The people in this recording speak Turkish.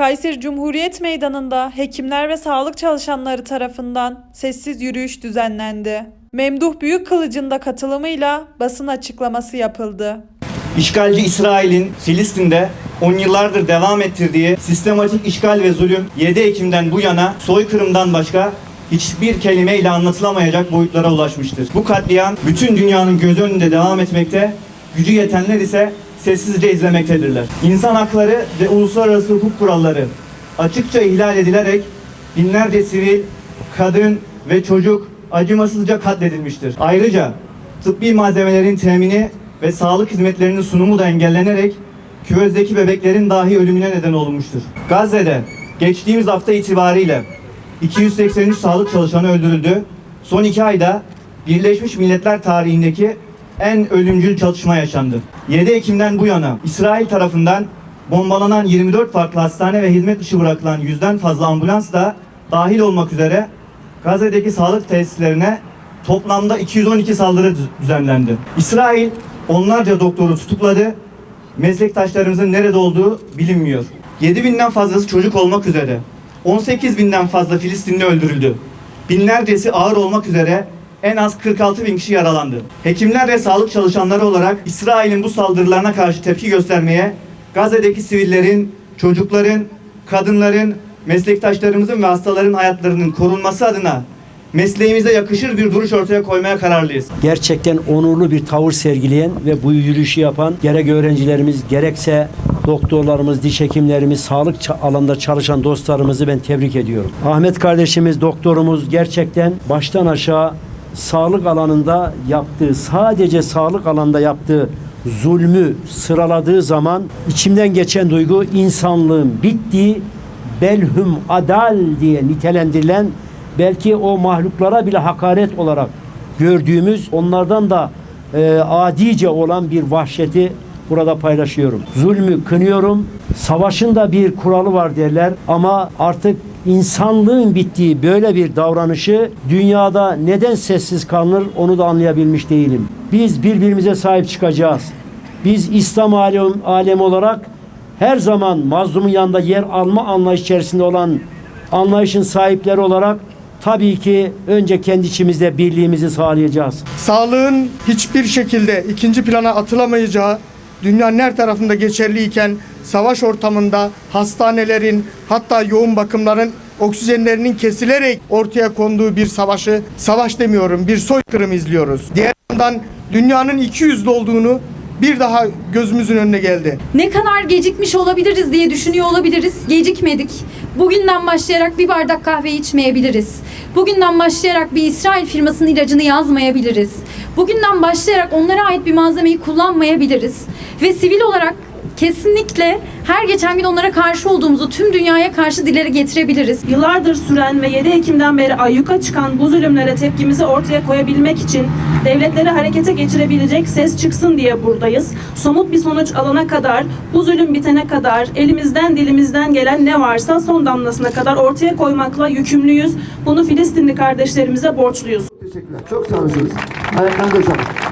Kayseri Cumhuriyet Meydanı'nda hekimler ve sağlık çalışanları tarafından sessiz yürüyüş düzenlendi. Memduh Büyükkılıç'ın da katılımıyla basın açıklaması yapıldı. İşgalci İsrail'in Filistin'de 10 yıllardır devam ettirdiği sistematik işgal ve zulüm 7 Ekim'den bu yana soykırımdan başka hiçbir kelimeyle anlatılamayacak boyutlara ulaşmıştır. Bu katliam bütün dünyanın göz önünde devam etmekte, gücü yetenler ise sessizce izlemektedirler. İnsan hakları ve uluslararası hukuk kuralları açıkça ihlal edilerek binlerce sivil, kadın ve çocuk acımasızca katledilmiştir. Ayrıca tıbbi malzemelerin temini ve sağlık hizmetlerinin sunumu da engellenerek küvezdeki bebeklerin dahi ölümüne neden olmuştur. Gazze'de geçtiğimiz hafta itibariyle 283 sağlık çalışanı öldürüldü. Son iki ayda Birleşmiş Milletler tarihindeki en ölümcül çatışma yaşandı. 7 Ekim'den bu yana İsrail tarafından bombalanan 24 farklı hastane ve hizmet dışı bırakılan yüzden fazla ambulans da dahil olmak üzere Gazze'deki sağlık tesislerine toplamda 212 saldırı düz- düzenlendi. İsrail onlarca doktoru tutukladı. Meslektaşlarımızın nerede olduğu bilinmiyor. 7000'den fazlası çocuk olmak üzere 18 binden fazla Filistinli öldürüldü. Binlercesi ağır olmak üzere en az 46 bin kişi yaralandı. Hekimler ve sağlık çalışanları olarak İsrail'in bu saldırılarına karşı tepki göstermeye Gazze'deki sivillerin, çocukların, kadınların, meslektaşlarımızın ve hastaların hayatlarının korunması adına mesleğimize yakışır bir duruş ortaya koymaya kararlıyız. gerçekten onurlu bir tavır sergileyen ve bu yürüyüşü yapan gerek öğrencilerimiz gerekse doktorlarımız, diş hekimlerimiz, sağlık alanında çalışan dostlarımızı ben tebrik ediyorum. Ahmet kardeşimiz, doktorumuz gerçekten baştan aşağı sağlık alanında yaptığı, sadece sağlık alanında yaptığı zulmü sıraladığı zaman içimden geçen duygu insanlığın bittiği belhum adal diye nitelendirilen belki o mahluklara bile hakaret olarak gördüğümüz onlardan da e, adice olan bir vahşeti burada paylaşıyorum. Zulmü kınıyorum. Savaşın da bir kuralı var derler ama artık insanlığın bittiği böyle bir davranışı dünyada neden sessiz kalınır onu da anlayabilmiş değilim. Biz birbirimize sahip çıkacağız. Biz İslam alem, alemi olarak her zaman mazlumun yanında yer alma anlayış içerisinde olan anlayışın sahipleri olarak tabii ki önce kendi içimizde birliğimizi sağlayacağız. Sağlığın hiçbir şekilde ikinci plana atılamayacağı dünyanın her tarafında geçerliyken savaş ortamında hastanelerin hatta yoğun bakımların oksijenlerinin kesilerek ortaya konduğu bir savaşı savaş demiyorum bir soykırım izliyoruz. Diğer yandan dünyanın iki yüzlü olduğunu bir daha gözümüzün önüne geldi. Ne kadar gecikmiş olabiliriz diye düşünüyor olabiliriz. Gecikmedik. Bugünden başlayarak bir bardak kahve içmeyebiliriz. Bugünden başlayarak bir İsrail firmasının ilacını yazmayabiliriz. Bugünden başlayarak onlara ait bir malzemeyi kullanmayabiliriz. Ve sivil olarak kesinlikle her geçen gün onlara karşı olduğumuzu tüm dünyaya karşı dileri getirebiliriz. Yıllardır süren ve 7 Ekim'den beri ayyuka çıkan bu zulümlere tepkimizi ortaya koyabilmek için devletleri harekete geçirebilecek ses çıksın diye buradayız. Somut bir sonuç alana kadar, bu zulüm bitene kadar elimizden dilimizden gelen ne varsa son damlasına kadar ortaya koymakla yükümlüyüz. Bunu Filistinli kardeşlerimize borçluyuz. Teşekkürler. Çok sağ 来，三个以上。